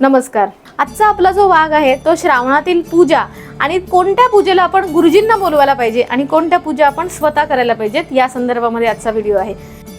नमस्कार. आजचा आपला जो भाग आहे तो श्रावणातील पूजा आणि कोणत्या पूजेला आपण गुरुजींना बोलवायला पाहिजे आणि कोणत्या पूजा आपण स्वतः करायला पाहिजेत या संदर्भामध्ये आजचा व्हिडिओ आहे.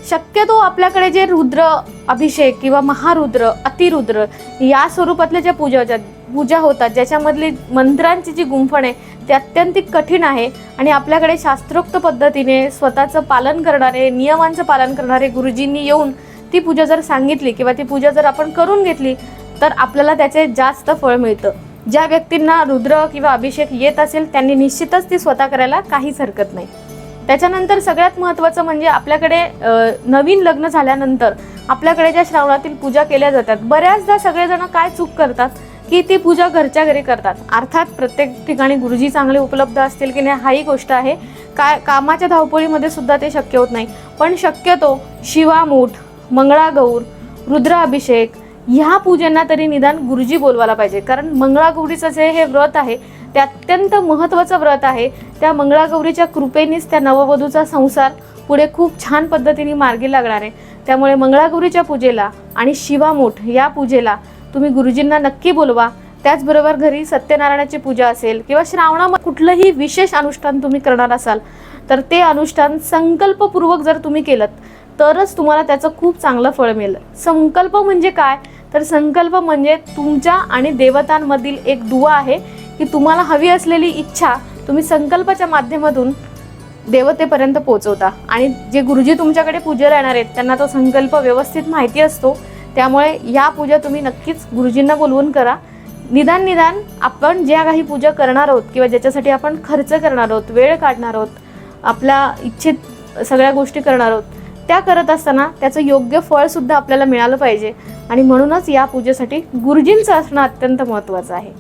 शक्यतो आपल्याकडे जे रुद्र अभिषेक किंवा महारुद्र अतिरुद्र या स्वरूपातल्या ज्या पूजा होतात पूजा होतात ज्याच्यामधली मंत्रांची जी गुंफण आहे ते अत्यंत कठीण आहे आणि आपल्याकडे शास्त्रोक्त पद्धतीने स्वतःचं पालन करणारे नियमांचं पालन करणारे गुरुजींनी येऊन ती पूजा जर सांगितली किंवा ती पूजा जर आपण करून घेतली तर आपल्याला त्याचे जास्त फळ मिळतं. ज्या व्यक्तींना रुद्र किंवा अभिषेक येत असेल त्यांनी निश्चितच ती स्वतः करायला काहीच हरकत नाही. त्याच्यानंतर सगळ्यात महत्त्वाचं म्हणजे आपल्याकडे नवीन लग्न झाल्यानंतर आपल्याकडे ज्या श्रावणातील पूजा केल्या जातात बऱ्याचदा सगळेजण काय चूक करतात? की ती पूजा घरच्या घरी करतात. अर्थात प्रत्येक ठिकाणी गुरुजी चांगले उपलब्ध असतील की नाही हाही गोष्ट आहे. काय कामाच्या धावपळीमध्ये सुद्धा ते शक्य होत नाही. पण शक्यतो शिवामूठ मंगळागौर रुद्राभिषेक ह्या पूजांना तरी निदान गुरुजी बोलवायला पाहिजे. कारण मंगळागौरीचं जे हे व्रत आहे ते अत्यंत महत्त्वाचं व्रत आहे. त्या मंगळागौरीच्या कृपेनेच त्या नववधूचा संसार पुढे खूप छान पद्धतीने मार्गी लागणार आहे. त्यामुळे मंगळागौरीच्या पूजेला आणि शिवामोठ या पूजेला तुम्ही गुरुजींना नक्की बोलवा. त्याचबरोबर घरी सत्यनारायणाची पूजा असेल किंवा श्रावणामध्ये कुठलंही विशेष अनुष्ठान तुम्ही करणार असाल तर ते अनुष्ठान संकल्पपूर्वक जर तुम्ही केलं तरच तुम्हाला त्याचं खूप चांगलं फळ मिळेल. संकल्प म्हणजे काय? तर संकल्प म्हणजे तुमच्या आणि देवतांमधील एक दुवा आहे की तुम्हाला हवी असलेली इच्छा तुम्ही संकल्पाच्या माध्यमातून देवतेपर्यंत पोहोचवता. आणि जे गुरुजी तुमच्याकडे पूजेला येणार आहेत त्यांना तो संकल्प व्यवस्थित माहिती असतो. त्यामुळे या पूजा तुम्ही नक्कीच गुरुजींना बोलवून करा. निदान निदान आपण ज्या काही पूजा करणार आहोत किंवा ज्याच्यासाठी आपण खर्च करणार आहोत वेळ काढणार आहोत आपल्या इच्छित सगळ्या गोष्टी करणार आहोत त्या करत असताना त्याचं योग्य फळ सुद्धा आपल्याला मिळालं पाहिजे. आणि म्हणूनच या पूजेसाठी गुरुजींचं असणं अत्यंत महत्त्वाचं आहे.